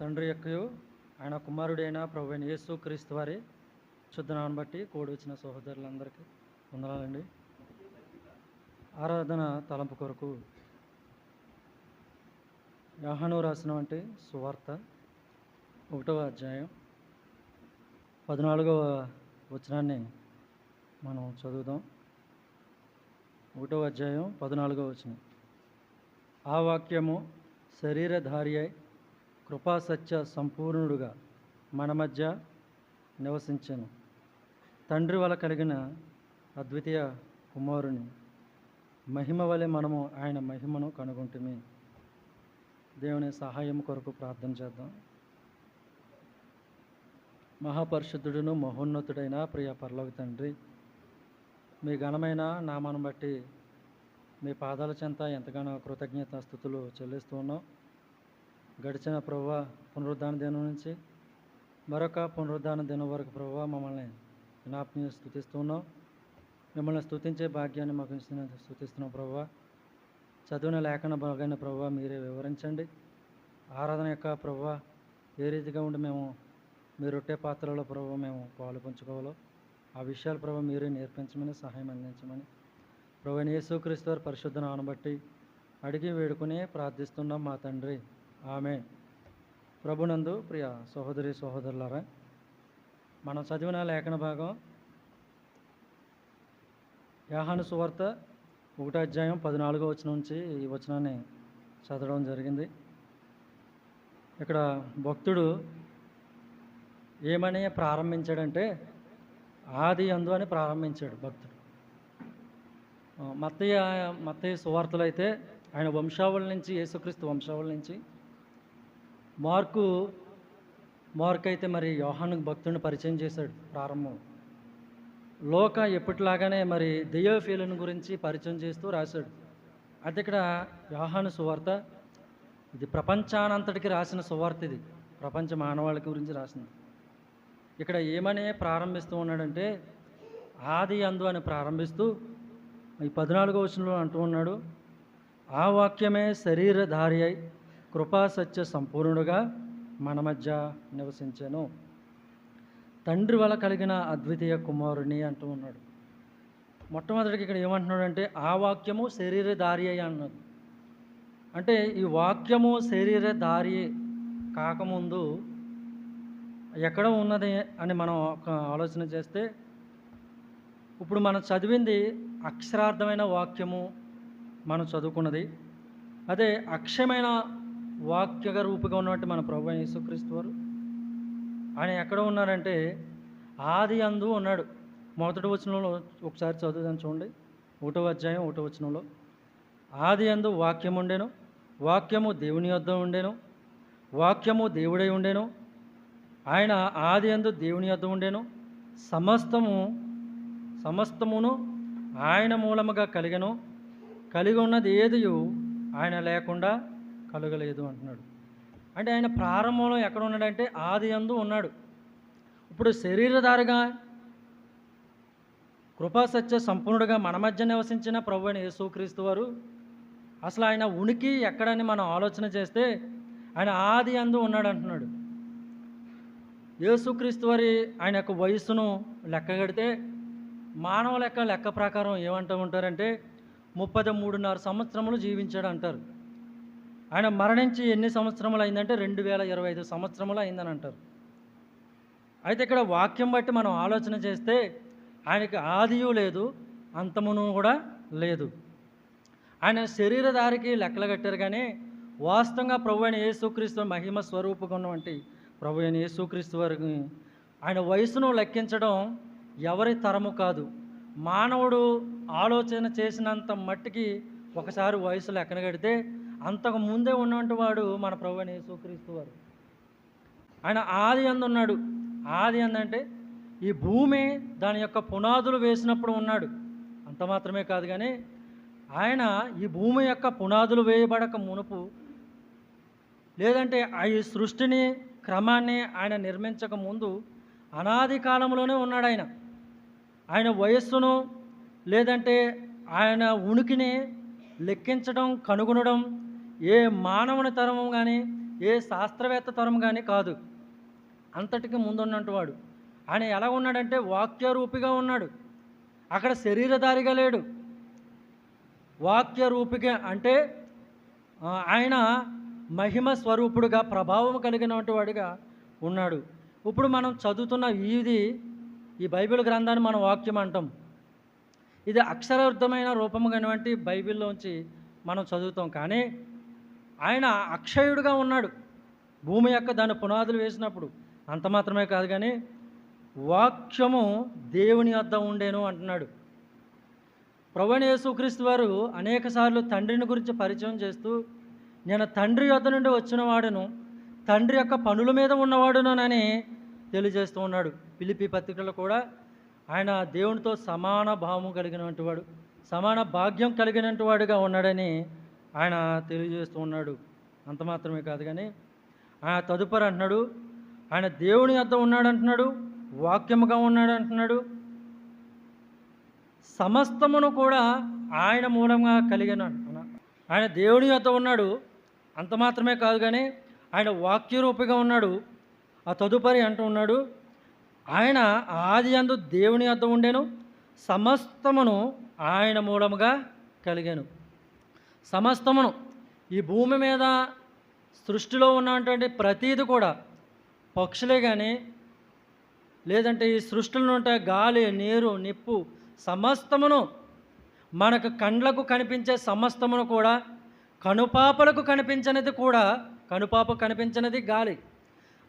తండ్రి యొక్కయు ఆయన కుమారుడైన ప్రభు అయిన యేసు క్రీస్తు వారి శుద్ధనాన్ని బట్టి కోడి వచ్చిన సహోదరులందరికీ వందనాలండి. ఆరాధన తలంపు కొరకు యాహను రాసినటువంటి సువార్త ఒకటవ అధ్యాయం పద్నాలుగవ వచనాన్ని మనం చదువుదాం. ఒకటవ అధ్యాయం పద్నాలుగవ వచనం. ఆ వాక్యము శరీరధారి అయి కృపాసత్య సంపూర్ణుడుగా మన మధ్య నివసించను. తండ్రి వల్ల కలిగిన అద్వితీయ కుమారుని మహిమ వలె మనము ఆయన మహిమను కనుగొంటుమే. దేవుని సహాయం కొరకు ప్రార్థన చేద్దాం. మహాపరిశుద్ధుడును మహోన్నతుడైన ప్రియ పరలోక తండ్రి మీ ఘనమైన నామాను బట్టి మీ పాదాల చెంత ఎంతగానో కృతజ్ఞత స్థుతులు చెల్లిస్తూ ఉన్నాం. గడిచిన ప్రభు పునరుద్ధాన దినం నుంచి మరొక పునరుద్ధాన దినం వరకు ప్రభు మమ్మల్ని జ్ఞాపకం స్థుతిస్తున్నాం. మిమ్మల్ని స్థుతించే భాగ్యాన్ని మాకు ఇచ్చిన స్థుతిస్తున్నాం ప్రభు. చదివిన లేఖన భాగాన్ని ప్రభు మీరే వివరించండి. ఆరాధన యొక్క ప్రభు ఏ రీతిగా ఉండి మేము మీరు రొట్టె పాత్రలో ప్రభు మేము పాలు పంచుకోవాలో ఆ విషయాలు ప్రభు మీరే నేర్పించమని సహాయం అందించమని ప్రభు యేసుక్రీస్తు వారి పరిశుద్ధ నామను అడిగి వేడుకునే ప్రార్థిస్తున్నాం మా తండ్రి. ఆమె ప్రభునందు ప్రియ సహోదరి సహోదరులారా మనం చదివిన లేఖన భాగం యాహాను సువార్త ఒకటో అధ్యాయం పద్నాలుగో వచనం నుంచి ఈ వచనాన్ని చదవడం జరిగింది. ఇక్కడ భక్తుడు ఏమని ప్రారంభించాడంటే ఆది అందు అని ప్రారంభించాడు భక్తుడు. మత్తయ్య మత్తయ్య సువార్తలు అయితే ఆయన వంశావళి నుంచి యేసుక్రీస్తు వంశావళి నుంచి మార్కు మార్క్ అయితే మరి యోహాను భక్తుడిని పరిచయం చేశాడు ప్రారంభం. లోక ఎప్పటిలాగానే మరి దెయ్యోఫీలను గురించి పరిచయం చేస్తూ రాశాడు. అయితే ఇక్కడ యోహాను సువార్త ఇది ప్రపంచానంతటికి రాసిన సువార్త ఇది. ప్రపంచ మానవాళికి గురించి రాసింది. ఇక్కడ ఏమని ప్రారంభిస్తూ ఉన్నాడంటే ఆది అందు అని ప్రారంభిస్తూ ఈ పద్నాలుగో వచనంలో అంటూ ఉన్నాడు ఆ వాక్యమే శరీరధారి అయి కృపా సత్య సంపూర్ణుడుగా మన మధ్య నివసించాను. తండ్రి వల్ల కలిగిన అద్వితీయ కుమారుని అంటూ ఉన్నాడు. మొట్టమొదటికి ఇక్కడ ఏమంటున్నాడు అంటే ఆ వాక్యము శరీరధారి అయి అన్నది అంటే ఈ వాక్యము శరీరధారి కాకముందు ఎక్కడ ఉన్నది అని మనం ఒక ఆలోచన చేస్తే ఇప్పుడు మనం చదివింది అక్షరార్థమైన వాక్యము మనం చదువుకున్నది. అదే అక్షయమైన వాక్యగ రూపుగా ఉన్నట్టు మన ప్రభు యేసుక్రీస్తు వారు. ఆయన ఎక్కడ ఉన్నారంటే ఆది అందు ఉన్నాడు. మొదటి వచనంలో ఒకసారి చదువుదాం చూడండి. ఒకటో అధ్యాయం ఒకటో వచనంలో. ఆది అందు వాక్యం ఉండెను వాక్యము దేవుని యొద్ద ఉండెను వాక్యము దేవుడై ఉండెను. ఆయన ఆది అందు దేవుని యొద్ద ఉండేను. సమస్తము సమస్తమును ఆయన మూలముగా కలిగను. కలిగి ఉన్నది ఏదియు? ఆయన లేకుండా కలగలేదు అంటున్నాడు. అంటే ఆయన ప్రారంభంలో ఎక్కడ ఉన్నాడంటే ఆది అందు ఉన్నాడు. ఇప్పుడు శరీరధారిగా కృపాసత్య సంపూర్ణుడుగా మన మధ్య నివసించిన ప్రభు అయిన యేసుక్రీస్తు వారు అసలు ఆయన ఉనికి ఎక్కడని మనం ఆలోచన చేస్తే ఆయన ఆది అందు ఉన్నాడు అంటున్నాడు. యేసుక్రీస్తు వారి ఆయన యొక్క వయస్సును లెక్కగడితే మానవ లెక్క లెక్క ప్రకారం ఏమంటూ ఉంటారంటే ముప్పది మూడున్నర సంవత్సరములు జీవించాడు అంటారు. ఆయన మరణించి ఎన్ని సంవత్సరములు అయిందంటే రెండు వేల ఇరవై ఐదు సంవత్సరములు అయిందని అంటారు. అయితే ఇక్కడ వాక్యం బట్టి మనం ఆలోచన చేస్తే ఆయనకి ఆదియు లేదు అంతమును కూడా లేదు. ఆయన శరీరధారికి లెక్కలు కట్టారు కానీ వాస్తవంగా ప్రభు అయిన యేసుక్రీస్తు మహిమ స్వరూపకున్నటువంటి ప్రభు అయిన యేసుక్రీస్తు వారికి ఆయన వయసును లెక్కించడం ఎవరి తరము కాదు. మానవుడు ఆలోచన చేసినంత మట్టికి ఒకసారి వయసు లెక్కన కడితే అంతకు ముందే ఉన్నటువంటి వాడు మన ప్రభు అయిన యేసుక్రీస్తు వారు. ఆయన ఆది అందు ఉన్నాడు. ఆది అందంటే ఈ భూమి దాని యొక్క పునాదులు వేసినప్పుడు ఉన్నాడు. అంత మాత్రమే కాదు కానీ ఆయన ఈ భూమి యొక్క పునాదులు వేయబడక మునుపు లేదంటే ఆ ఈ సృష్టిని క్రమాన్ని ఆయన నిర్మించక ముందు అనాది కాలంలోనే ఉన్నాడు ఆయన. ఆయన వయస్సును లేదంటే ఆయన ఉనికిని లెక్కించడం కనుగొనడం ఏ మానవుని తరము కానీ ఏ శాస్త్రవేత్త తరం కానీ కాదు. అంతటికి ముందున్నట్టు వాడు. ఆయన ఎలా ఉన్నాడంటే వాక్యరూపిగా ఉన్నాడు. అక్కడ శరీరధారిగా లేడు. వాక్యరూపిగా అంటే ఆయన మహిమ స్వరూపుడుగా ప్రభావం కలిగినటువంటి వాడిగా ఉన్నాడు. ఇప్పుడు మనం చదువుతున్న ఇది ఈ బైబిల్ గ్రంథాన్ని మనం వాక్యం అంటాం. ఇది అక్షరార్థమైన రూపము కానివంటి బైబిల్లోంచి మనం చదువుతాం. కానీ ఆయన అక్షయుడుగా ఉన్నాడు. భూమి యొక్క దాని పునాదులు వేసినప్పుడు. అంత మాత్రమే కాదు కానీ వాక్యము దేవుని వద్ద ఉండేను అంటున్నాడు. ప్రవణ యేసుక్రీస్తు వారు అనేక సార్లు తండ్రిని గురించి పరిచయం చేస్తూ నేను తండ్రి యొద్ద నుండి వచ్చిన వాడును తండ్రి యొక్క పనుల మీద ఉన్నవాడునని తెలియజేస్తూ ఉన్నాడు. పిలిపి పత్రికలో కూడా ఆయన దేవునితో సమాన భావము కలిగినటువంటి వాడు సమాన భాగ్యం కలిగినటువంటి వాడుగా ఉన్నాడని ఆయన తెలియజేస్తూ ఉన్నాడు. అంత మాత్రమే కాదు కానీ ఆయన తదుపరి అంటున్నాడు ఆయన దేవుని యొద్ద ఉన్నాడు అంటున్నాడు వాక్యముగా ఉన్నాడు అంటున్నాడు సమస్తమును కూడా ఆయన మూలంగా కలిగిన ఆయన దేవుని యొద్ద ఉన్నాడు అంత మాత్రమే కాదు కానీ ఆయన వాక్యరూపిగా ఉన్నాడు ఆ తదుపరి అంటూ ఉన్నాడు ఆయన ఆది అందు దేవుని యొద్ద ఉండేను సమస్తమును ఆయన మూలముగా కలిగాను. సమస్తమును. ఈ భూమి మీద సృష్టిలో ఉన్నటువంటి ప్రతీది కూడా పక్షులే కానీ లేదంటే ఈ సృష్టిలో ఉంటే గాలి నీరు నిప్పు సమస్తమును మనకు కండ్లకు కనిపించే సమస్తమును కూడా కనుపాపలకు కనిపించనిది కూడా కనుపాప కనిపించినది గాలి.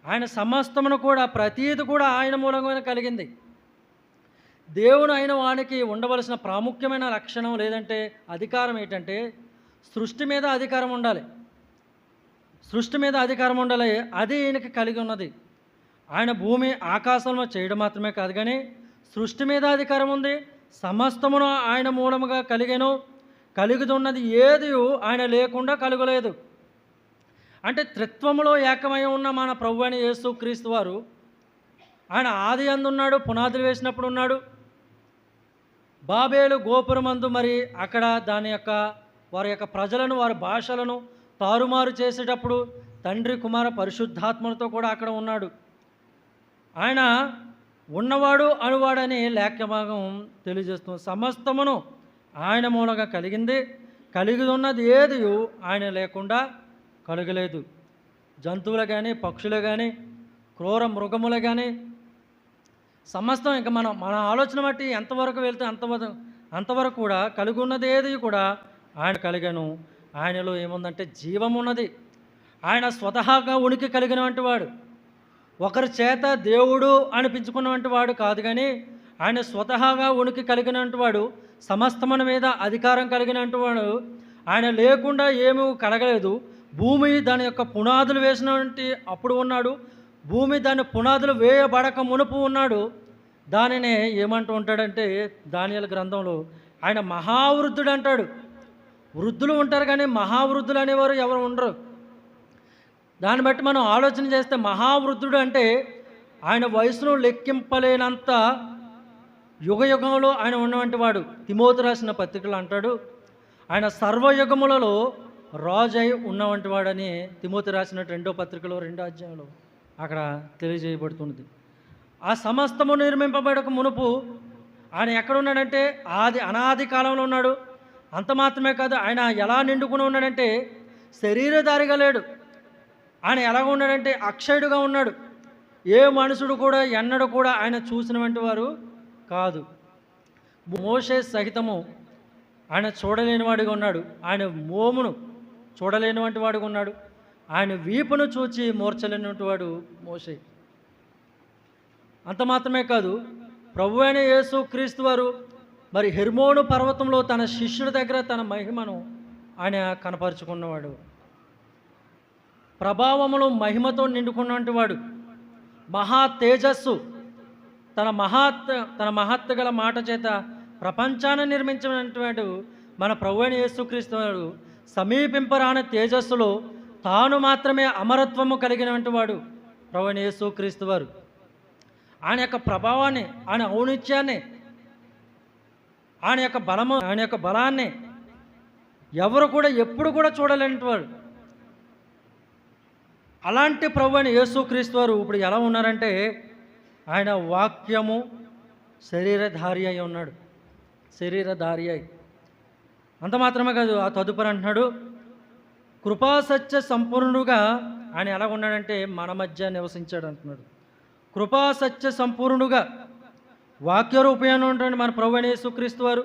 ఆయన సమస్తమును కూడా ప్రతీది కూడా ఆయన మూలంగా కలిగింది. దేవుడు అయిన వానికి ఉండవలసిన ప్రాముఖ్యమైన లక్షణం లేదంటే అధికారం ఏంటంటే సృష్టి మీద అధికారం ఉండాలి. సృష్టి మీద అధికారం ఉండాలి అది ఈయనకి కలిగి ఉన్నది. ఆయన భూమి ఆకాశంలో చేయడం మాత్రమే కాదు కానీ సృష్టి మీద అధికారం ఉంది సమస్తమును ఆయన మూలముగా కలిగాను. కలుగుతున్నది ఏది ఆయన లేకుండా కలుగలేదు. అంటే త్రిత్వములో ఏకమై ఉన్న మన ప్రభు అని యేసు క్రీస్తు వారు ఆయన ఆది అందున్నాడు పునాదులు వేసినప్పుడు ఉన్నాడు. బాబేలు గోపురమందు మరి అక్కడ దాని యొక్క వారి యొక్క ప్రజలను వారి భాషలను తారుమారు చేసేటప్పుడు తండ్రి కుమార పరిశుద్ధాత్మలతో కూడా అక్కడ ఉన్నాడు. ఆయన ఉన్నవాడు అనువాడని లేఖ్యభాగం తెలియజేస్తుంది. సమస్తమును ఆయన మూలంగా కలిగింది. కలిగి ఉన్నది ఏది ఆయన లేకుండా కలగలేదు. జంతువులు కానీ పక్షులు కానీ క్రూర మృగములు కానీ సమస్తం ఇంకా మనం మన ఆలోచన బట్టి ఎంతవరకు వెళ్తే అంతవరకు అంతవరకు కూడా కలిగి ఉన్నది ఏది కూడా ఆయన కలిగాను. ఆయనలో ఏముందంటే జీవం ఉన్నది. ఆయన స్వతహాగా ఉనికి కలిగినటువంటి వాడు. ఒకరి చేత దేవుడు అనిపించుకున్నటువంటి వాడు కాదు కానీ ఆయన స్వతహాగా ఉనికి కలిగినటువంటి వాడు సమస్తమన మీద అధికారం కలిగినటువంటి వాడు. ఆయన లేకుండా ఏమీ కలగలేదు. భూమి దాని యొక్క పునాదులు వేసినటువంటి అప్పుడు ఉన్నాడు. భూమి దాని పునాదులు వేయబడక మునుపు ఉన్నాడు. దానినే ఏమంటూ ఉంటాడంటే దానియల గ్రంథంలో ఆయన మహావృద్ధుడు అంటాడు వృద్ధులు ఉంటారు కానీ మహావృద్ధులు అనేవారు ఎవరు ఉండరు. దాన్ని బట్టి మనం ఆలోచన చేస్తే మహావృద్ధుడు అంటే ఆయన వయసును లెక్కింపలేనంత యుగయుగంలో ఆయన ఉన్నటువంటి వాడు. తిమోతి రాసిన పత్రికలు అంటాడు ఆయన సర్వయుగములలో రాజై ఉన్నవంటి వాడని తిమోతి రాసిన రెండో పత్రికలో రెండో అధ్యాయంలో అక్కడ తెలియజేయబడుతున్నది. ఆ సమస్తము నిర్మింపబడక మునుపు ఆయన ఎక్కడున్నాడంటే ఆది అనాది కాలంలో ఉన్నాడు. అంత మాత్రమే కాదు ఆయన ఎలా నిండుకుని ఉన్నాడంటే శరీరధారిగా లేడు. ఆయన ఎలాగ ఉన్నాడంటే అక్షయుడుగా ఉన్నాడు. ఏ మనుషుడు కూడా ఎన్నడూ కూడా ఆయన చూసినటువంటి వారు కాదు. మోషే సహితము ఆయన చూడలేని వాడిగా ఉన్నాడు. ఆయన మోమును చూడలేనివంటి వాడిగా ఉన్నాడు. ఆయన వీపును చూచి మూర్చలేనివంటి వాడు మోసే అంత మాత్రమే కాదు ప్రభు అయిన యేసు క్రీస్తు వారు మరి హెర్మోను పర్వతంలో తన శిష్యుడి దగ్గర తన మహిమను ఆయన కనపరుచుకున్నవాడు. ప్రభావములు మహిమతో నిండుకున్నటువంటి వాడు. మహా తేజస్సు. తన మహాత్ తన మహత్తు గల మాట చేత ప్రపంచాన్ని నిర్మించినటువంటి మన ప్రభు అయిన యేసుక్రీస్తు సమీపింపరాని తేజస్సులో తాను మాత్రమే అమరత్వము కలిగినటువంటి వాడు ప్రభు అయిన యేసుక్రీస్తు వారు. ఆయన యొక్క ప్రభావాన్ని ఆయన ఔనిత్యాన్ని ఆయన యొక్క బలము ఆయన యొక్క బలాన్ని ఎవరు కూడా ఎప్పుడు కూడా చూడలేని వాడు. అలాంటి ప్రభు అయిన యేసుక్రీస్తు వారు ఇప్పుడు ఎలా ఉన్నారంటే ఆయన వాక్యము శరీరధారి అయి ఉన్నాడు. శరీరధారి అయి. అంత మాత్రమే కాదు ఆ తదుపరి అంటున్నాడు కృపాసత్య సంపూర్ణుడుగా ఆయన ఎలా ఉన్నాడంటే మన మధ్య నివసించాడు అంటున్నాడు. కృపాసత్య సంపూర్ణుడుగా వాక్య రూపంగా ఉన్నటువంటి మన ప్రభు యేసుక్రీస్తు వారు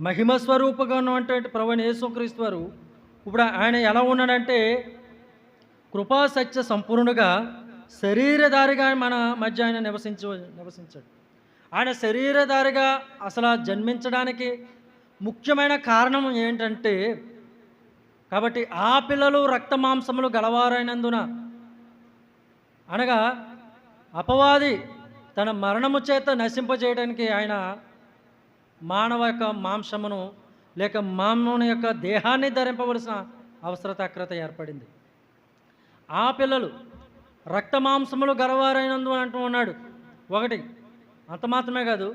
మహిమ స్వరూపంగా ఉన్నటువంటి ప్రభు యేసుక్రీస్తు వారు ఇప్పుడు ఆయన ఎలా ఉన్నాడంటే కృపా సత్య సంపూర్ణగా శరీరధారిగా మన మధ్య ఆయన నివసించ నివసించాడు. ఆయన శరీరధారిగా అసలు జన్మించడానికి ముఖ్యమైన కారణం ఏంటంటే కాబట్టి ఆ పిల్లలు రక్త మాంసములు గలవారైనందున అనగా అపవాది తన మరణము చేత నశింపజేయడానికి ఆయన మానవ యొక్క మాంసమును లేక మానవుని యొక్క దేహాన్ని ధరింపవలసిన అవసరత అక్రత ఏర్పడింది. ఆ పిల్లలు రక్త మాంసములు గలవారైనందు అంటూ ఉన్నాడు. ఒకటి అంత మాత్రమే కాదు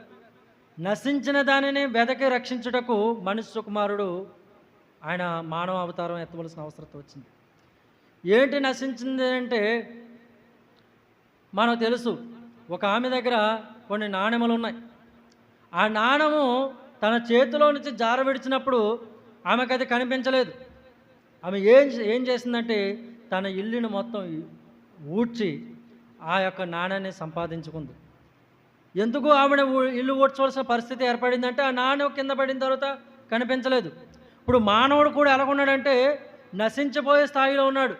నశించిన దానిని వెదకి రక్షించుటకు మనుష్య కుమారుడు ఆయన మానవ అవతారం ఎత్తవలసిన అవసరం వచ్చింది. ఏంటి నశించింది అంటే మనకు తెలుసు ఒక ఆమె దగ్గర కొన్ని నాణెములు ఉన్నాయి. ఆ నాణెము తన చేతిలో నుంచి జార విడిచినప్పుడు ఆమెకు అది కనిపించలేదు. ఆమె ఏం ఏం చేసిందంటే తన ఇల్లుని మొత్తం ఊడ్చి ఆ యొక్క నాణ్యాన్ని సంపాదించుకుంది. ఎందుకు ఆవిడ ఇల్లు ఊడ్చవలసిన పరిస్థితి ఏర్పడిందంటే ఆ నాణ్యం కింద పడిన తర్వాత కనిపించలేదు. ఇప్పుడు మానవుడు కూడా ఎలాగున్నాడంటే నశించిపోయే స్థాయిలో ఉన్నాడు.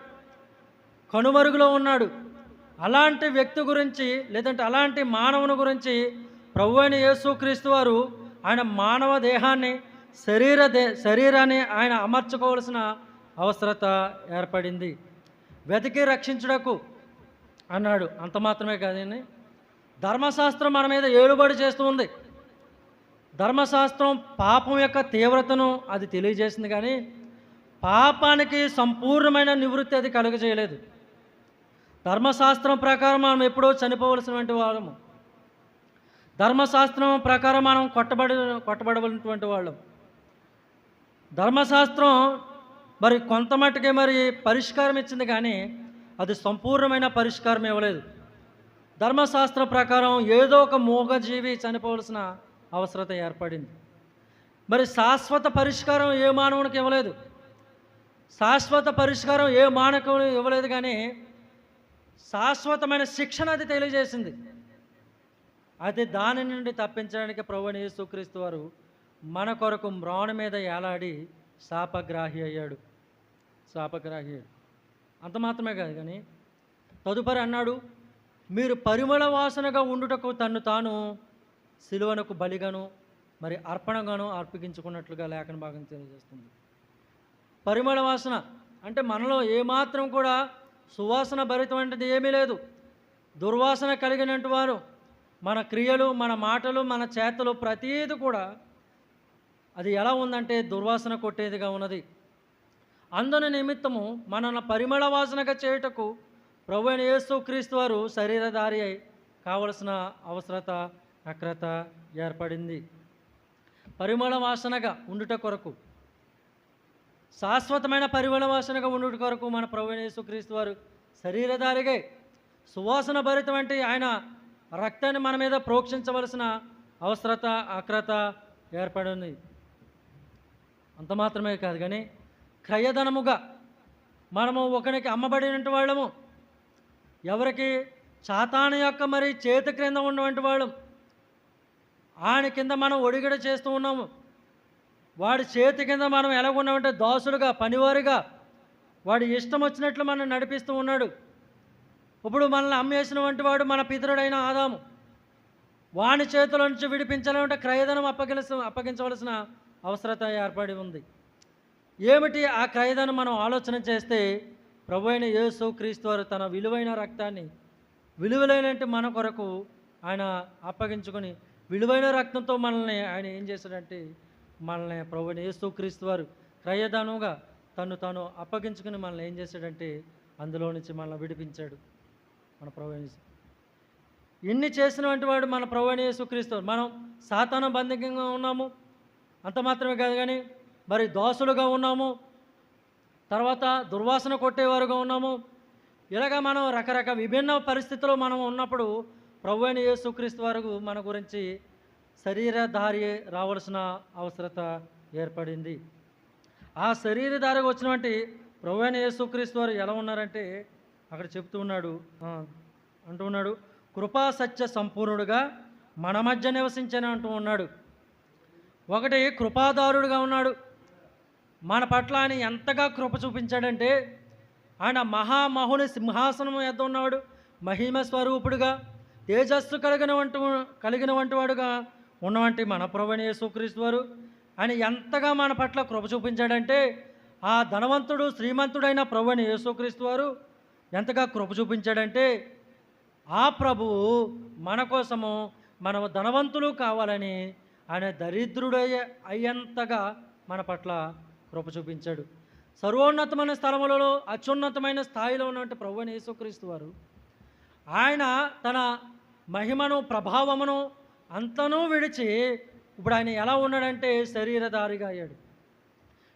కనుమరుగులో ఉన్నాడు. అలాంటి వ్యక్తి గురించి లేదంటే అలాంటి మానవుని గురించి ప్రభు అయిన యేసుక్రీస్తు వారు ఆయన మానవ దేహాన్ని శరీర దే శరీరాన్ని ఆయన అమర్చుకోవాల్సిన అవసరత ఏర్పడింది. వెతికి రక్షించుటకు అన్నాడు. అంత మాత్రమే కాదండి ధర్మశాస్త్రం మన మీద ఏలుబడి చేస్తూ ఉంది. ధర్మశాస్త్రం పాపం యొక్క తీవ్రతను అది తెలియజేసింది కానీ పాపానికి సంపూర్ణమైన నివృత్తి అది కలుగజేయలేదు. ధర్మశాస్త్రం ప్రకారం మనం ఎప్పుడో చనిపోవలసినటువంటి వాళ్ళము ధర్మశాస్త్రం ప్రకారం మనం కొట్టబడి కొట్టబడవలసినటువంటి వాళ్ళం. ధర్మశాస్త్రం మరి కొంత మట్టుకే మరి పరిష్కారం ఇచ్చింది కానీ అది సంపూర్ణమైన పరిష్కారం ఇవ్వలేదు. ధర్మశాస్త్ర ప్రకారం ఏదో ఒక మూగజీవి చనిపోవలసిన అవసరత ఏర్పడింది. మరి శాశ్వత పరిష్కారం ఏ మానవునికి ఇవ్వలేదు. శాశ్వత పరిష్కారం ఏ మానవునికి ఇవ్వలేదు కానీ శాశ్వతమైన శిక్షణ అది తెలియజేసింది. అయితే దాని నుండి తప్పించడానికి ప్రభుని యేసుక్రీస్తు వారు మన కొరకు మ్రాణు మీద ఏలాడి శాపగ్రాహి అయ్యాడు. శాపగ్రాహి. అయ్యాడు అంత మాత్రమే కాదు కానీ తదుపరి అన్నాడు మీరు పరిమళ వాసనగా ఉండుటకు తన్ను తాను సిలువనకు బలిగాను మరి అర్పణగాను అర్పించుకున్నట్లుగా లేఖన భాగం తెలియజేస్తుంది. పరిమళ వాసన అంటే మనలో ఏమాత్రం కూడా సువాసన భరితమైనది ఏమీ లేదు. దుర్వాసన కలిగినట్టు వారు మన క్రియలు మన మాటలు మన చేతలు ప్రతీది కూడా అది ఎలా ఉందంటే దుర్వాసన కొట్టేదిగా ఉన్నది. అందుని నిమిత్తము మనల్ని పరిమళ వాసనగా చేయుటకు ప్రభు అయిన యేసు క్రీస్తు వారు శరీరధారి అయి కావలసిన అవసరత అక్రత ఏర్పడింది. పరిమళ వాసనగా ఉండుట కొరకు శాశ్వతమైన పరిమళ వాసనగా ఉండుట కొరకు మన ప్రభు యేసుక్రీస్తు వారు శరీరధారిగా సువాసన భరితమంటే ఆయన రక్తాన్ని మన మీద ప్రోక్షించవలసిన అవసరత అక్రత ఏర్పడింది. అంత మాత్రమే కాదు కానీ క్రయధనముగా మనము ఒకరికి అమ్మబడినటువంటి వాళ్ళము. ఎవరికి చాతాను యొక్క మరి చేతి క్రింద ఉన్నటువంటి వాళ్ళం. ఆయన కింద మనం ఒడిగడ చేస్తూ ఉన్నాము. వాడి చేతి కింద మనం ఎలాగున్నామంటే దాసులుగా పనివారిగా. వాడి ఇష్టం వచ్చినట్లు మనం నడిపిస్తూ ఉన్నాడు. ఇప్పుడు మనల్ని అమ్మేసిన వంటి వాడు మన పితరుడైన ఆదాము. వాని చేతుల నుంచి విడిపించాలంటే క్రయధనం అప్పగించ అప్పగించవలసిన అవసరత ఏర్పడి ఉంది. ఏమిటి ఆ క్రయధనం మనం ఆలోచన చేస్తే ప్రభు అయిన యేసు క్రీస్తు వారు తన విలువైన రక్తాన్ని విలువలైనట్టు మన కొరకు ఆయన అప్పగించుకొని విలువైన రక్తంతో మనల్ని ఆయన ఏం చేశాడంటే మనల్ని ప్రభుని అయిన క్రీస్తు వారు క్రయధనముగా తను తాను అప్పగించుకుని మనల్ని ఏం చేశాడంటే అందులో నుంచి మనల్ని విడిపించాడు మన ప్రభు ఎన్ని ఇన్ని చేసినటువంటి వాడు మన ప్రభు అయిన యేసుక్రీస్తు మనం సాతాన బంధకంగా ఉన్నాము. అంత మాత్రమే కాదు కానీ మరి దోసులుగా ఉన్నాము. తర్వాత దుర్వాసన కొట్టేవారుగా ఉన్నాము. ఇలాగ మనం రకరకాల విభిన్న పరిస్థితుల్లో మనం ఉన్నప్పుడు ప్రభు అయిన యేసుక్రీస్తు వరకు మన గురించి శరీరధారి రావాల్సిన అవసరత ఏర్పడింది. ఆ శరీరధారికి వచ్చినటువంటి ప్రవేణ యేసుక్రీస్తు వారు ఎలా ఉన్నారంటే అక్కడ చెప్తూ ఉన్నాడు అంటూ ఉన్నాడు కృపా సత్య సంపూర్ణుడుగా మన మధ్య నివసించని అంటూ ఉన్నాడు. ఒకటి కృపాదారుడుగా ఉన్నాడు. మన పట్ల ఆయన ఎంతగా కృప చూపించాడంటే ఆయన మహామహుని సింహాసనం ఎద్ద ఉన్నవాడు మహిమ స్వరూపుడుగా తేజస్సు కలిగిన వంటి కలిగిన వంటి వాడుగా ఉన్నవంటి మన ప్రభుని యేసుక్రీస్తు వారు. ఆయన ఎంతగా మన పట్ల కృప చూపించాడంటే ఆ ధనవంతుడు శ్రీమంతుడైన ప్రభుని యేసుక్రీస్తు వారు ఎంతగా కృప చూపించాడంటే ఆ ప్రభువు మన కోసము మనం ధనవంతులు కావాలని ఆయన దరిద్రుడయ్యే అయ్యంతగా మన పట్ల కృప చూపించాడు. సర్వోన్నతమైన స్థలములలో అత్యున్నతమైన స్థాయిలో ఉన్నటువంటి ప్రభు యేసుక్రీస్తు వారు ఆయన తన మహిమను ప్రభావమును అంతనూ విడిచి ఇప్పుడు ఆయన ఎలా ఉన్నాడంటే శరీరధారిగా అయ్యాడు.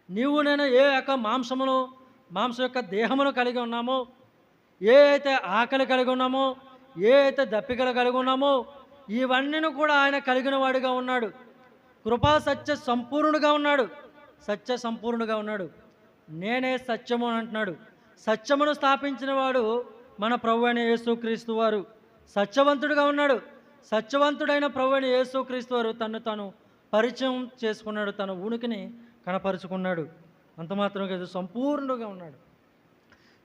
నీవు నేను ఏ యొక్క మాంసమును మాంసం యొక్క దేహమును కలిగి ఉన్నామో ఏ అయితే ఆకలి కలిగి ఉన్నామో ఏ అయితే దప్పికలు కలిగి ఉన్నామో ఇవన్నీ కూడా ఆయన కలిగిన వాడిగా ఉన్నాడు. కృపా సత్య సంపూర్ణుడుగా ఉన్నాడు. సత్య సంపూర్ణుడుగా ఉన్నాడు. నేనే సత్యము అని అంటున్నాడు. సత్యమును స్థాపించిన వాడు మన ప్రభు అయిన యేసుక్రీస్తు వారు. సత్యవంతుడుగా ఉన్నాడు. సత్యవంతుడైన ప్రభువైన యేసుక్రీస్తు వారు తను తను పరిచయం చేసుకున్నాడు తన ఉనికిని కనపరుచుకున్నాడు. అంత మాత్రం కాదు సంపూర్ణంగా ఉన్నాడు.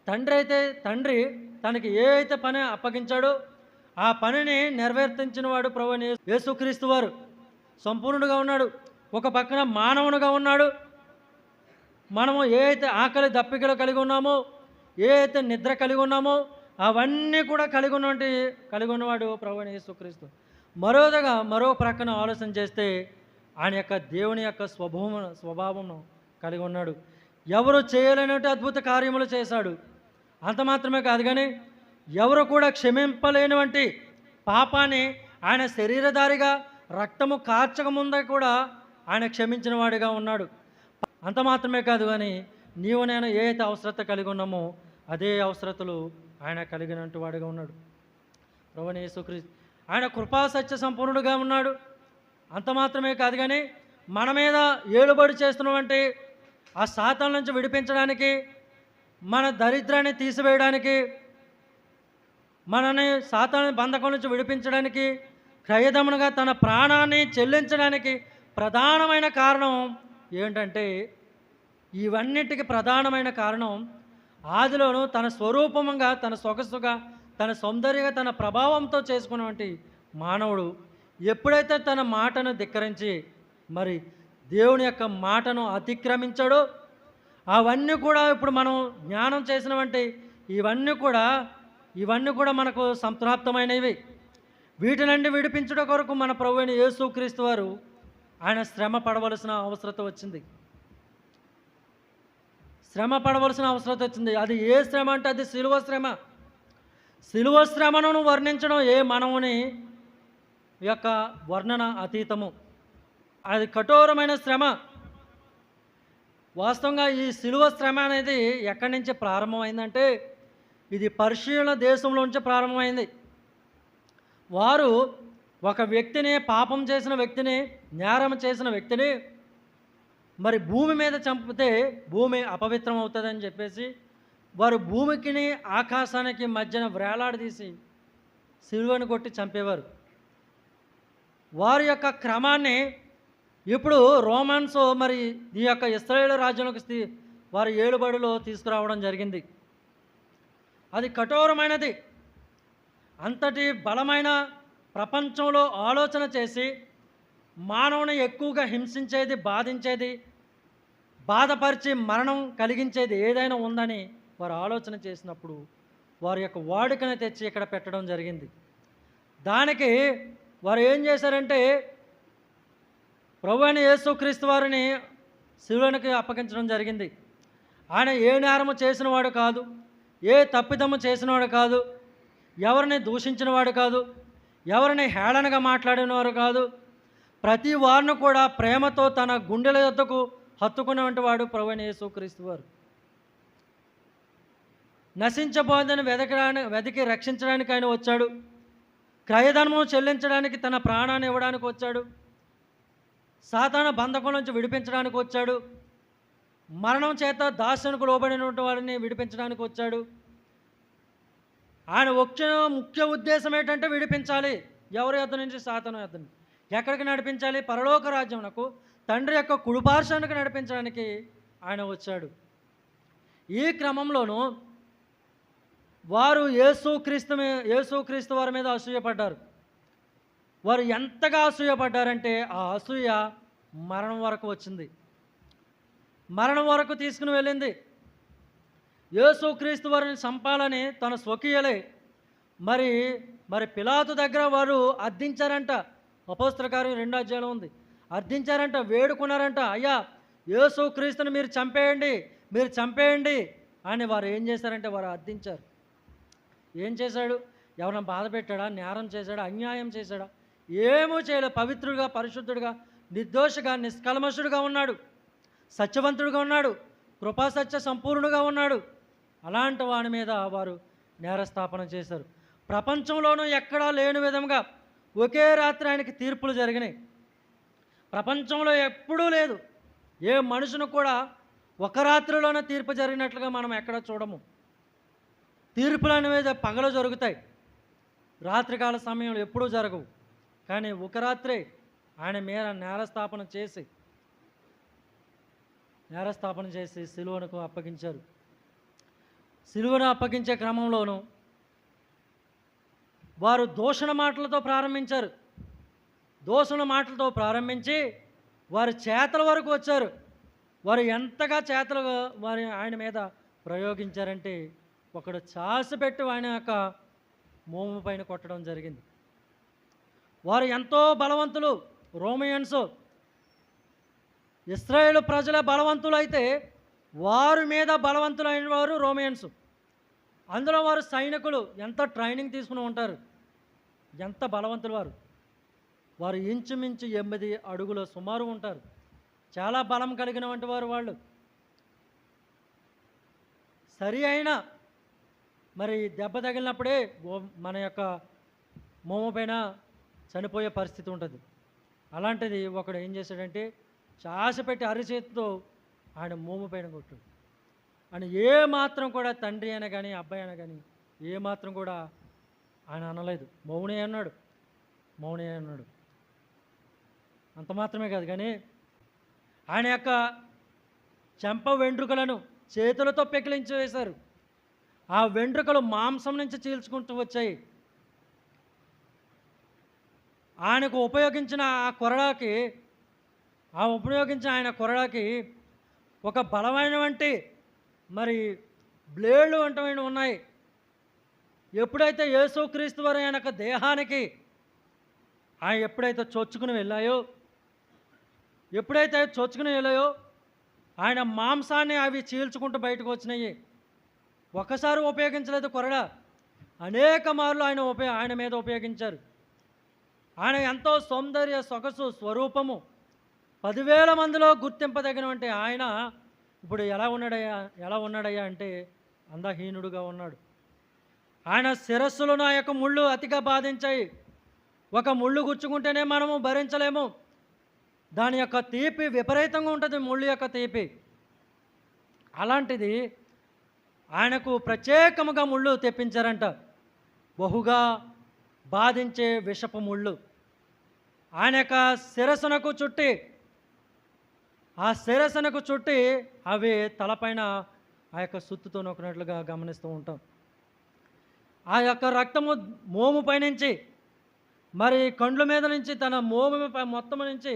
తండ్రి అయితే తండ్రి తనకి ఏ అయితే పని అప్పగించాడో ఆ పనిని నెరవేర్తించిన వాడు ప్రభు యేసుక్రీస్తు వారు. సంపూర్ణుడుగా ఉన్నాడు. ఒక పక్కన మానవునిగా ఉన్నాడు. మనము ఏ అయితే ఆకలి దప్పికలు కలిగి ఉన్నామో ఏ అయితే నిద్ర కలిగి ఉన్నామో అవన్నీ కూడా కలిగి ఉన్నటువంటి కలిగి ఉన్నవాడు ప్రభు సుక్రీస్తు యేసుక్రీస్తు. మరోదగా మరో ప్రక్కన ఆలోచన చేస్తే ఆయన యొక్క దేవుని యొక్క స్వభావం స్వభావమును కలిగి ఉన్నాడు. ఎవరు చేయలేనట్టు అద్భుత కార్యములు చేశాడు. అంత మాత్రమే కాదు కానీ ఎవరు కూడా క్షమింపలేనివంటి పాపాన్ని ఆయన శరీరధారిగా రక్తము కార్చక ముందే కూడా ఆయన క్షమించిన వాడిగా ఉన్నాడు. అంత మాత్రమే కాదు కానీ నీవు నేను ఏ అయితే అవసరత కలిగి ఉన్నామో అదే అవసరతలు ఆయన కలిగినట్టు వాడిగా ఉన్నాడు. ప్రభుని యేసుక్రీస్తు ఆయన కృపా సత్య సంపూర్ణుడుగా ఉన్నాడు. అంత మాత్రమే కాదు కానీ మన మీద ఏలుబడి చేస్తున్నటువంటి ఆ శాతం నుంచి విడిపించడానికి మన దరిద్రాన్ని తీసివేయడానికి మనని శాతాన్ని బంధకం నుంచి విడిపించడానికి క్రయదమునుగా తన ప్రాణాన్ని చెల్లించడానికి ప్రధానమైన కారణం ఏంటంటే ఇవన్నిటికి ప్రధానమైన కారణం ఆదిలోను తన స్వరూపంగా తన సొగసుగా తన సౌందర్యంగా తన ప్రభావంతో చేసుకున్నటువంటి మానవుడు ఎప్పుడైతే తన మాటను ధిక్కరించి మరి దేవుని యొక్క మాటను అతిక్రమించాడో అవన్నీ కూడా ఇప్పుడు మనం జ్ఞానం చేసినవంటి ఇవన్నీ కూడా ఇవన్నీ కూడా మనకు సంప్రాప్తమైనవి వీటి నుండి విడిపించడం కొరకు మన ప్రభు యేసుక్రీస్తు వారు ఆయన శ్రమ పడవలసిన అవసరత వచ్చింది. శ్రమ పడవలసిన అవసరం వచ్చింది అది ఏ శ్రమ అంటే అది సిలువ శ్రమ. సిలువ శ్రమను వర్ణించడం ఏ మనవుని యొక్క వర్ణన అతీతము. అది కఠోరమైన శ్రమ. వాస్తవంగా ఈ సిలువ శ్రమ అనేది ఎక్కడి నుంచి ప్రారంభమైందంటే ఇది పరిశీలన దేశంలో నుంచి ప్రారంభమైంది. వారు ఒక వ్యక్తిని పాపం చేసిన వ్యక్తిని నేరం చేసిన వ్యక్తిని మరి భూమి మీద చంపితే భూమి అపవిత్రం అవుతుందని చెప్పేసి వారు భూమికిని ఆకాశానికి మధ్యన వేలాడదీసి సిలువను కొట్టి చంపేవారు. వారి యొక్క క్రమాన్ని ఇప్పుడు రోమాన్స్ మరి ఈ యొక్క ఇస్రాయేల్ రాజ్యంలోకి స్థి- వారి ఏడుబడిలో తీసుకురావడం జరిగింది. అది కఠోరమైనది. అంతటి బలమైన ప్రపంచంలో ఆలోచన చేసి మానవుని ఎక్కువగా హింసించేది బాధించేది బాధపరిచి మరణం కలిగించేది ఏదైనా ఉందని వారు ఆలోచన చేసినప్పుడు వారి యొక్క వాడుకను తెచ్చి ఇక్కడ పెట్టడం జరిగింది. దానికి వారు ఏం చేశారంటే ప్రభు అయిన యేసుక్రీస్తు వారిని శివునికి అప్పగించడం జరిగింది. ఆయన ఏ నేరము చేసినవాడు కాదు ఏ తప్పిదము చేసినవాడు కాదు ఎవరిని దూషించినవాడు కాదు ఎవరిని హేళనగా మాట్లాడినవారు కాదు. ప్రతి వారిని కూడా ప్రేమతో తన గుండెల యొద్దకు హత్తుకున్నటువంటి వాడు ప్రవణ యేసుక్రీస్తు వారు. నశించబోదని వెదకడానికి వెతికి రక్షించడానికి ఆయన వచ్చాడు. క్రయధనము చెల్లించడానికి తన ప్రాణాన్ని ఇవ్వడానికి వచ్చాడు. సాతాన బంధకం నుంచి విడిపించడానికి వచ్చాడు. మరణం చేత దాసనకు లోబడినటువంటి వారిని విడిపించడానికి వచ్చాడు. ఆయన ముఖ్య ముఖ్య ఉద్దేశం ఏంటంటే విడిపించాలి. ఎవరి యొద్ద నుంచి? సాతన యొద్ద ఎక్కడికి నడిపించాలి? పరలోక రాజ్యమునకు తండ్రి యొక్క కుడిపార్శానికి నడిపించడానికి ఆయన వచ్చాడు. ఈ క్రమంలోనూ వారు యేసుక్రీస్తు యేసుక్రీస్తు వారి మీద అసూయపడ్డారు. వారు ఎంతగా అసూయపడ్డారంటే ఆ అసూయ మరణం వరకు వచ్చింది. మరణం వరకు తీసుకుని వెళ్ళింది. యేసుక్రీస్తు వారిని చంపాలని తన స్వకీయలే. మరి మరి పిలాతు దగ్గర వారు అద్దించారంట అపోస్తల కార్యం రెండో అధ్యాయంలో ఉంది. అర్థించారంట వేడుకున్నారంట అయ్యా యేసుక్రీస్తుని మీరు చంపేయండి మీరు చంపేయండి అని వారు ఏం చేశారంటే వారు అర్థించారు. ఏం చేశాడు? ఎవరైనా బాధ పెట్టాడా? నేరం చేశాడా? అన్యాయం చేశాడా? ఏమో చేయలేదు పవిత్రుడుగా పరిశుద్ధుడుగా నిర్దోషిగా నిష్కల్మషుడుగా ఉన్నాడు. సత్యవంతుడుగా ఉన్నాడు. కృపా సత్య సంపూర్ణుడుగా ఉన్నాడు. అలాంటి వాని మీద వారు నేరస్థాపన చేశారు. ప్రపంచంలోనూ ఎక్కడా లేని విధంగా ఒకే రాత్రి ఆయనకి తీర్పులు జరిగినాయి. ప్రపంచంలో ఎప్పుడూ లేదు. ఏ మనుషును కూడా ఒక రాత్రిలోనే తీర్పు జరిగినట్లుగా మనం ఎక్కడ చూడము. తీర్పులు అనేవి పగలు జరుగుతాయి. రాత్రికాల సమయంలో ఎప్పుడూ జరగవు. కానీ ఒక రాత్రే ఆయన మీద నేరస్థాపన చేసి నేరస్థాపన చేసి సిలువనకు అప్పగించారు. సిలువను అప్పగించే క్రమంలోనూ వారు దూషణ మాటలతో ప్రారంభించారు. దోషణ మాటలతో ప్రారంభించి వారి చేతల వరకు వచ్చారు. వారు ఎంతగా చేతలు వారి ఆయన మీద ప్రయోగించారంటే ఒకడు చాసిపెట్టి ఆయన యొక్క మోము పైన కొట్టడం జరిగింది. వారు ఎంతో బలవంతులు రోమియన్స్ ఇస్రాయేల్ ప్రజల బలవంతులు అయితే వారి మీద బలవంతులైన వారు రోమియన్స్. అందులో వారు సైనికులు ఎంత ట్రైనింగ్ తీసుకుని ఉంటారు? ఎంత బలవంతులు వారు? వారు ఇంచుమించు ఎనిమిది అడుగుల సుమారు ఉంటారు. చాలా బలం కలిగిన వంటి వారు వాళ్ళు. సరి అయినా మరి దెబ్బ తగిలినప్పుడే ఓ- మన యొక్క మోమ పైన చనిపోయే పరిస్థితి ఉంటుంది. అలాంటిది ఒకడు ఏం చేశాడంటే చాస అరిచేతితో ఆయన మోము పైన కొట్టాడు. ఆయన ఏ మాత్రం కూడా తండ్రి అయినా కానీ అబ్బాయి అయినా కానీ ఏ మాత్రం కూడా ఆయన అనలేదు. మౌనే అన్నాడు. మౌనే అన్నాడు. అంత మాత్రమే కాదు కానీ ఆయన యొక్క చెంప వెంట్రుకలను చేతులతో పెకిలించి వేశారు. ఆ వెంట్రుకలు మాంసం నుంచి చీల్చుకుంటూ వచ్చాయి. ఆయనకు ఉపయోగించిన ఆ కొరడాకి ఆ ఉపయోగించిన ఆయన కొరడాకి ఒక బలమైన వంటి మరి బ్లేడ్లు వంటివి ఉన్నాయి. ఎప్పుడైతే యేసుక్రీస్తు వారి ఆయన యొక్క దేహానికి ఆయన ఎప్పుడైతే చొచ్చుకుని వెళ్ళాయో ఎప్పుడైతే చొచ్చుకుని వెళ్ళాయో ఆయన మాంసాన్ని అవి చీల్చుకుంటూ బయటకు వచ్చినాయి. ఒకసారి ఉపయోగించలేదు కొరడ. అనేక మార్లు ఆయన ఉపయో ఆయన మీద ఉపయోగించారు. ఆయన ఎంతో సౌందర్య సొగసు స్వరూపము పదివేల మందిలో గుర్తింపదగినటువంటి ఆయన ఇప్పుడు ఎలా ఉన్నాడయ్యా ఎలా ఉన్నాడయ్యా అంటే అందహీనుడుగా ఉన్నాడు. ఆయన శిరస్సులో నా యొక్క ముళ్ళు అతిగా బాధించాయి. ఒక ముళ్ళు గుచ్చుకుంటేనే మనము భరించలేము. దాని యొక్క తీపి విపరీతంగా ఉంటుంది ముళ్ళు యొక్క తీపి. అలాంటిది ఆయనకు ప్రత్యేకముగా ముళ్ళు తెప్పించారంట. బహుగా బాధించే విషపు ముళ్ళు. ఆయన యొక్క శిరస్సునకు చుట్టి ఆ శిరస్సునకు చుట్టి అవి తలపైన ఆ యొక్క సుత్తుతో నొక్కినట్లుగా గమనిస్తూ ఉంటాం. ఆ యొక్క రక్తము మోము పైనుంచి మరి కండ్ల మీద నుంచి తన మోము మొత్తం మొత్తము నుంచి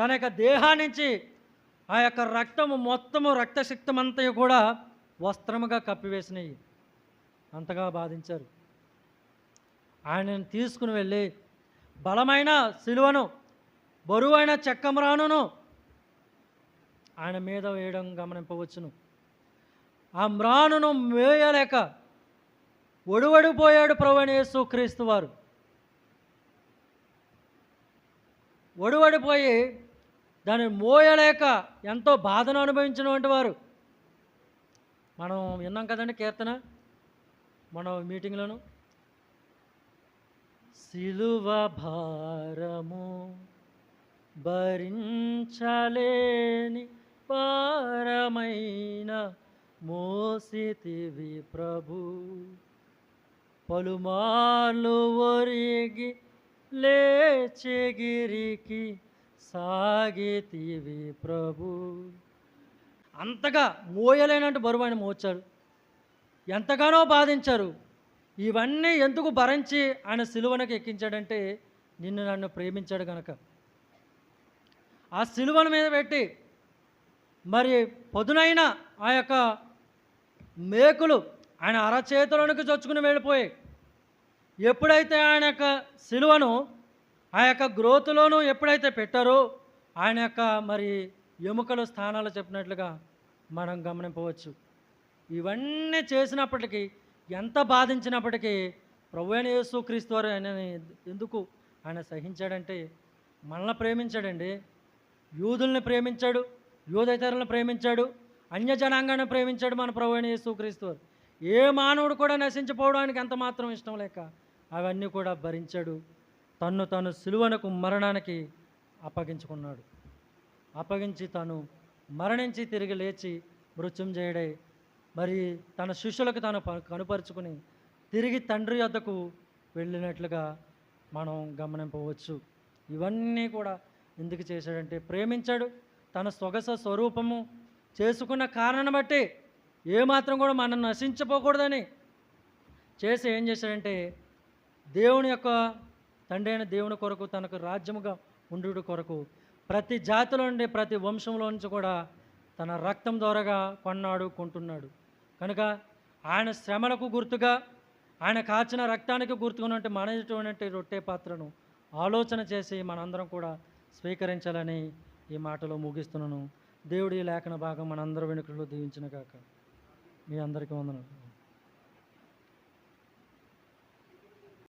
తన యొక్క దేహాన్నించి ఆ యొక్క రక్తము మొత్తము రక్తశక్తమంతయు కూడా వస్త్రముగా కప్పివేసినాయి. అంతగా బాధించారు. ఆయనను తీసుకుని వెళ్ళి బలమైన సిలువను బరువైన చెక్కమ్రానును ఆయన మీద వేయడం గమనింపవచ్చును. ఆ మ్రానును వేయలేక ఒడివడిపోయాడు ప్రవణ క్రీస్తు వారు. ఒడివడిపోయి దాన్ని మోయలేక ఎంతో బాధను అనుభవించినటువంటి వారు. మనం విన్నాం కదండి కీర్తన? మన మీటింగ్లోను. సిలువ భారము భరించలేని పారమైన మోసితివి ప్రభు. పలుమార్లు ఒరిగి లేచెగిరికి సాగితివి ప్రభు. అంతగా మోయలేనంటే బరువు ఆయన మోచాడు. ఎంతగానో బాధించారు. ఇవన్నీ ఎందుకు భరించి ఆయన సిలువనకు ఎక్కించాడంటే నిన్ను నన్ను ప్రేమించాడు గనక. ఆ సిలువను మీద పెట్టి మరి పొదునైన ఆ యొక్క మేకులు ఆయన అరచేతులోనికి చొచ్చుకుని వెళ్ళిపోయి ఎప్పుడైతే ఆయన యొక్క సిలువను ఆ యొక్క గ్రోత్లోనూ ఎప్పుడైతే పెట్టారో ఆయన యొక్క మరి ఎముకలు స్థానాలు చెప్పినట్లుగా మనం గమనింపవచ్చు. ఇవన్నీ చేసినప్పటికీ ఎంత బాధించినప్పటికీ ప్రభు అయిన యేసుక్రీస్తు వారు ఆయనని ఎందుకు ఆయన సహించాడంటే మనల్ని ప్రేమించాడండి. యూదుల్ని ప్రేమించాడు యూదేతరులను ప్రేమించాడు అన్యజనాంగాన్ని ప్రేమించాడు మన ప్రభు అయిన యేసుక్రీస్తు వారు. ఏ మానవుడు కూడా నశించిపోవడానికి ఎంత మాత్రం ఇష్టం లేక అవన్నీ కూడా భరించాడు. తన్ను తాను సిలువనకు మరణానికి అప్పగించుకున్నాడు. అప్పగించి తను మరణించి తిరిగి లేచి మృత్యుంజయుడై మరి తన శిష్యులకు తాను కనుపరుచుకుని తిరిగి తండ్రి వద్దకు వెళ్ళినట్లుగా మనం గమనింపవచ్చు. ఇవన్నీ కూడా ఎందుకు చేశాడంటే ప్రేమించాడు తన సొగస స్వరూపము చేసుకున్న కారణం బట్టి ఏమాత్రం కూడా మనం నశించిపోకూడదని చేసి ఏం చేశాడంటే దేవుని యొక్క తండ్రి అయిన దేవుని కొరకు తనకు రాజ్యముగా ఉండు కొరకు ప్రతి జాతిలో నుండి ప్రతి వంశంలో నుంచి కూడా తన రక్తం ద్వారాగా కొన్నాడు కొంటున్నాడు కనుక ఆయన శ్రమలకు గుర్తుగా ఆయన కాచిన రక్తానికి గుర్తుకున్నట్టు మనటువంటి రొట్టె పాత్రను ఆలోచన చేసి మనందరం కూడా స్వీకరించాలని ఈ మాటలో ముగిస్తున్నాను. దేవుడి లేఖన భాగం మనందరూ వెనుకలో దీవించిన కాక మీ అందరికీ వందనాలు.